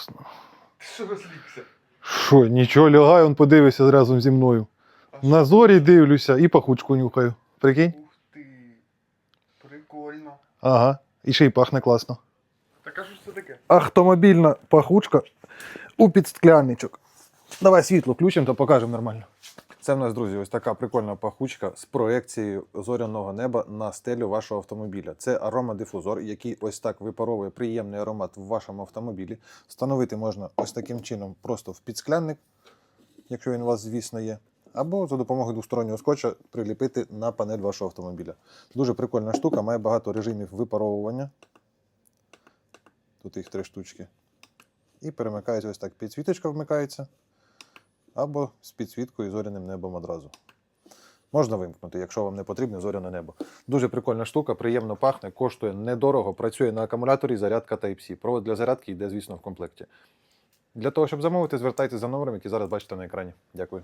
класно. Ти що розлігся? Що, нічого, лягай, он подивився разом зі мною. А На зорі дивлюся і пахучку нюхаю. Прикинь? Ух ти. Прикольно. Ага. І ще й пахне класно. Так а що ж це таке? Автомобільна пахучка у підсклянничок. Давай світло включимо та покажемо нормально. Це в нас, друзі, ось така прикольна пахучка з проекцією зоряного неба на стелю вашого автомобіля. Це аромадифузор, який ось так випаровує приємний аромат в вашому автомобілі. Встановити можна ось таким чином просто в підсклянник, якщо він у вас, звісно, є. Або за допомогою двостороннього скотча приліпити на панель вашого автомобіля. Дуже прикольна штука, має багато режимів випаровування. Тут їх три штучки. І перемикається ось так. Підсвіточка вмикається. Або з підсвіткою і зоряним небом одразу. Можна вимкнути, якщо вам не потрібне зоряне небо. Дуже прикольна штука, приємно пахне, коштує недорого, працює на акумуляторі, зарядка Type-C. Провод для зарядки йде, звісно, в комплекті. Для того, щоб замовити, звертайтеся за номером, який зараз бачите на екрані. Дякую.